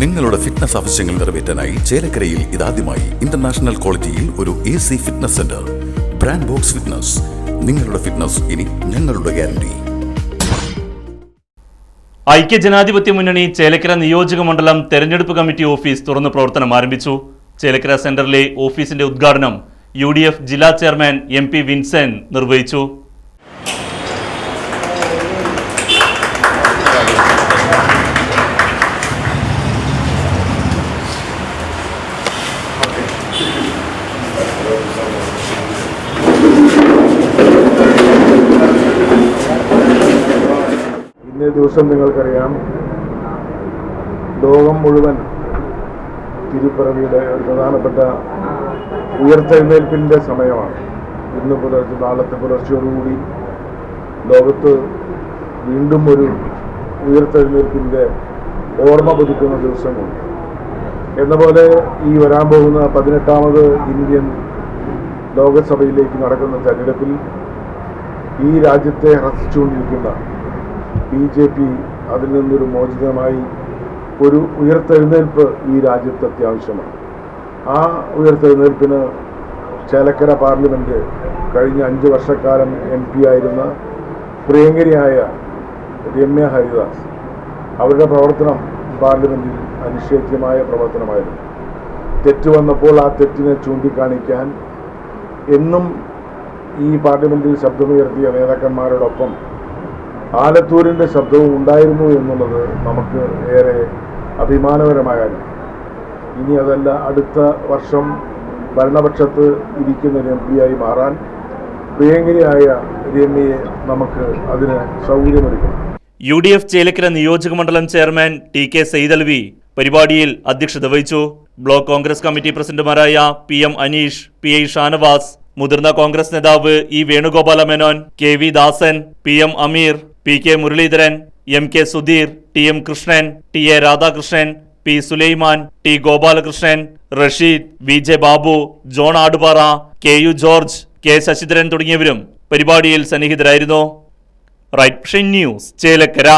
നിങ്ങളുടെ ഫിറ്റ്നസ് ആവശ്യങ്ങൾ നിറവേറ്റാനായി ചേലക്കരയിൽ ഇതാദ്യമായി ഇന്റർനാഷണൽ ക്വാളിറ്റിയിൽ ഒരു A C fitness centre brand Box Fitness നിങ്ങളുടെ ഫിറ്റ്നസ് ഇനി ഞങ്ങളുടെ ഗ്യാരണ്ടി ഐക്യ ജനാധിപത്യ മുന്നണി ചേലക്കര നിയോജക മണ്ഡലം തെരഞ്ഞെടുപ്പ് കമ്മിറ്റി ഓഫീസ് തുറന്ന് പ്രവർത്തനം ആരംഭിച്ചു. ചേലക്കര സെന്ററിലെ ഓഫീസിന്റെ ഉദ്ഘാടനം യു ജില്ലാ ചെയർമാൻ എം പി നിർവഹിച്ചു. ഇന്നേ ദിവസം നിങ്ങൾക്കറിയാം ലോകം മുഴുവൻ തിരുപ്പിറവിയുടെ ഒരു പ്രധാനപ്പെട്ട ഉയർത്തെഴുന്നേൽപ്പിന്റെ സമയമാണ്. ഇന്ന് പുലർച്ചെ നാളത്തെ പുലർച്ചയോടുകൂടി ലോകത്ത് വീണ്ടും ഒരു ഉയർത്തെഴുന്നേൽപ്പിന്റെ ഓർമ്മ പുതുക്കുന്ന ദിവസമുണ്ട് എന്ന പോലെ ഈ വരാൻ പോകുന്ന പതിനെട്ടാമത് ഇന്ത്യൻ ലോകസഭയിലേക്ക് നടക്കുന്ന തെരഞ്ഞെടുപ്പിൽ ഈ രാജ്യത്തെ ഹസിച്ചുകൊണ്ടിരിക്കുന്ന ബി ജെ പി അതിൽ നിന്നൊരു മോചിതമായി ഒരു ഉയർത്തെഴുന്നേൽപ്പ് ഈ രാജ്യത്ത് അത്യാവശ്യമാണ്. ആ ഉയർത്തെഴുന്നേൽപ്പിന് ചേലക്കര പാർലമെന്റ് കഴിഞ്ഞ അഞ്ച് വർഷക്കാലം എം പി ആയിരുന്ന പ്രിയങ്കരിയായ രമ്യ ഹരിദാസ് അവരുടെ പ്രവർത്തനം പാർലമെന്റിൽ അനിഷേധ്യമായ പ്രവർത്തനമായിരുന്നു. തെറ്റ് വന്നപ്പോൾ ആ തെറ്റിനെ ചൂണ്ടിക്കാണിക്കാൻ എന്നും ഈ പാർലമെന്റിൽ ശബ്ദമുയർത്തിയ നേതാക്കന്മാരോടൊപ്പം ആലത്തൂരിന്റെ ശബ്ദവും ഉണ്ടായിരുന്നു എന്നുള്ളത് നമുക്ക് ഏറെ അഭിമാനകരമായ ഇനി അതല്ല അടുത്ത വർഷം ഭരണപക്ഷത്ത് ഇരിക്കുന്ന ഒരു എം പിയായി മാറാൻ പ്രിയങ്കരിയായ രമ്യയെ നമുക്ക് അതിന് സൗകര്യമൊരുക്കണം. യു ഡി എഫ് ചേലക്കര നിയോജക മണ്ഡലം ചെയർമാൻ ടി കെ സെയ്തൽവി പരിപാടിയിൽ അധ്യക്ഷത വഹിച്ചു. ബ്ലോക്ക് കോൺഗ്രസ് കമ്മിറ്റി പ്രസിഡന്റുമാരായ P M Aneesh P I Shanavas മുതിർന്ന കോൺഗ്രസ് നേതാവ് E Venugopala Menon K V Dasan P M Ameer P K Muraleedharan M K Sudheer T M Krishnan T A Radhakrishnan P Sulaiman T Gopalakrishnan Rasheed V J Babu John Adupara K U George K Sasidharan തുടങ്ങിയവരും പരിപാടിയിൽ സന്നിഹിതരായിരുന്നു. Right News Chelakkara.